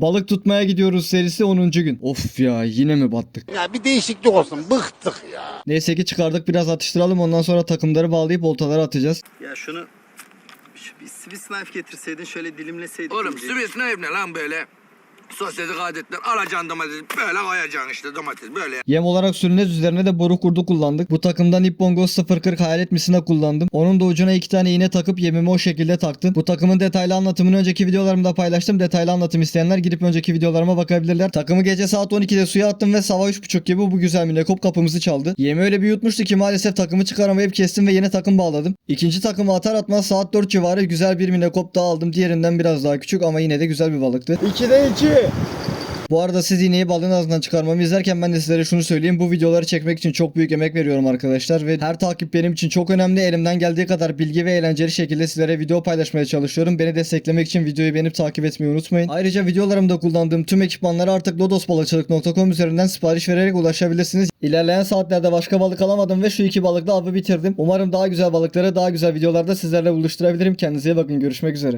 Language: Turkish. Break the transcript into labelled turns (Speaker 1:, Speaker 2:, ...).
Speaker 1: Balık tutmaya gidiyoruz serisi 10. gün. Of ya yine mi battık?
Speaker 2: Ya bir değişiklik olsun. Bıktık ya.
Speaker 1: Neyse ki çıkardık biraz atıştıralım ondan sonra takımları bağlayıp oltalara atacağız.
Speaker 3: Ya şunu şu bir Swiss knife getirseydin şöyle dilimleseydin.
Speaker 4: Oğlum Swiss knife ne lan böyle? Sosyetik adetler. Alacaksın domatesi böyle koyacaksın işte domates böyle.
Speaker 1: Yem olarak sürünez üzerine de boru kurdu kullandık. Bu takımdan Nippon Ghost 040 hayalet misina kullandım. Onun da ucuna iki tane iğne takıp yemimi o şekilde taktım. Bu takımın detaylı anlatımını önceki videolarımda paylaştım. Detaylı anlatım isteyenler girip önceki videolarıma bakabilirler. Takımı gece saat 12'de suya attım ve sabah 3.30 gibi bu güzel minekop kapımızı çaldı. Yemi öyle bir yutmuştu ki maalesef takımı çıkaramayıp kestim ve yeni takım bağladım. İkinci takımı atar atmaz saat 4 civarı güzel bir minekop daha aldım. Diğerinden biraz daha küçük ama yine de güzel bir balıktı.
Speaker 2: 2'de 2.
Speaker 1: Bu arada siz iğneyi balığın ağzından çıkarmamı izlerken ben de sizlere şunu söyleyeyim. Bu videoları çekmek için çok büyük emek veriyorum arkadaşlar ve her takip benim için çok önemli. Elimden geldiği kadar bilgi ve eğlenceli şekilde sizlere video paylaşmaya çalışıyorum. Beni desteklemek için videoyu beğenip takip etmeyi unutmayın. Ayrıca videolarımda kullandığım tüm ekipmanlara artık lodosbalıkçılık.com üzerinden sipariş vererek ulaşabilirsiniz. İlerleyen saatlerde başka balık alamadım ve şu iki balıkla avı bitirdim. Umarım daha güzel balıkları daha güzel videolarda sizlerle buluşturabilirim. Kendinize iyi bakın. Görüşmek üzere.